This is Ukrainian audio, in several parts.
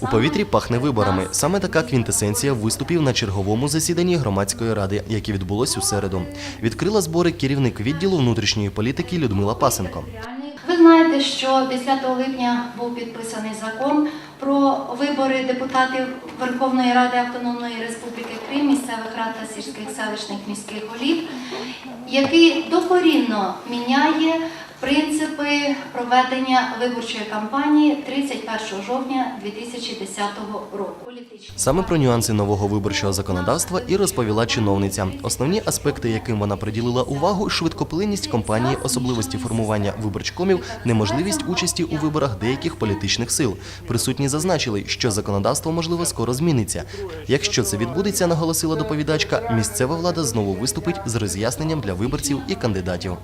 У повітрі пахне виборами. Саме така квінтесенція виступів на черговому засіданні громадської ради, яке відбулось у середу. Відкрила збори керівник відділу внутрішньої політики Людмила Пасенко. Ви знаєте, що 10 липня був підписаний закон про вибори депутатів Верховної Ради Автономної Республіки Крим, місцевих рад та сільських селищних міських голів, який докорінно міняє принципи проведення виборчої кампанії 31 жовтня 2010 року. Саме про нюанси нового виборчого законодавства і розповіла чиновниця. Основні аспекти, яким вона приділила увагу, швидкоплинність кампанії, особливості формування виборчкомів, неможливість участі у виборах деяких політичних сил. Присутні зазначили, що законодавство можливо скоро зміниться. Якщо це відбудеться, наголосила доповідачка, місцева влада знову виступить з роз'ясненням для виборців і кандидатів.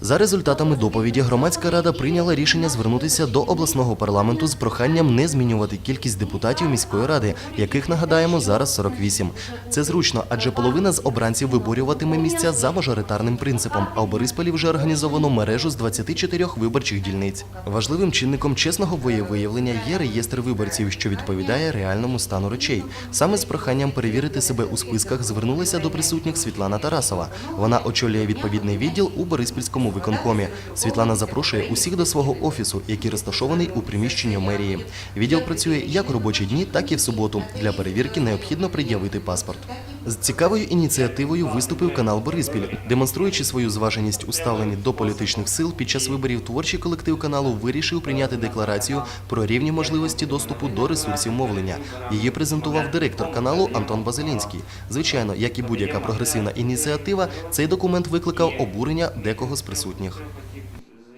За результатами доповіді громадська рада прийняла рішення звернутися до обласного парламенту з проханням не змінювати кількість депутатів міської ради, яких нагадаємо зараз 48. Це зручно, адже половина з обранців виборюватиме місця за мажоритарним принципом. А у Борисполі вже організовано мережу з 24 виборчих дільниць. Важливим чинником чесного воєвиявлення є реєстр виборців, що відповідає реальному стану речей. Саме з проханням перевірити себе у списках звернулася до присутніх Світлана Тарасова. Вона очолює відповідний відділ у Бориспільському виконкомі. Світлана запрошує усіх до свого офісу, який розташований у приміщенні мерії. Відділ працює як робочі дні, так і в суботу. Для перевірки необхідно пред'явити паспорт. З цікавою ініціативою виступив канал Бориспіль, демонструючи свою зваженість у ставленні до політичних сил. Під час виборів творчий колектив каналу вирішив прийняти декларацію про рівні можливості доступу до ресурсів мовлення. Її презентував директор каналу Антон Базилінський. Звичайно, як і будь-яка прогресивна ініціатива, цей документ викликав обурення декого з присутніх.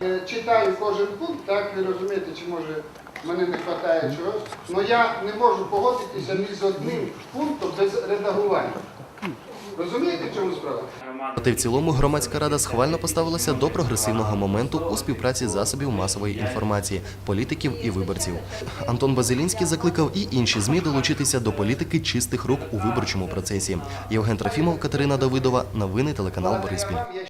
Е, Читаю кожен пункт, так ви розумієте, чи може мене не вистачає чогось. але я не можу погодитися ні з одним пунктом без редагування. Розумієте, в чому справа? Проте в цілому громадська рада схвально поставилася до прогресивного моменту у співпраці засобів масової інформації, політиків і виборців. Антон Базилінський закликав і інші змі долучитися до політики чистих рук у виборчому процесі. Євген Трофімов, Катерина Давидова. Новини телеканал Бориспіль.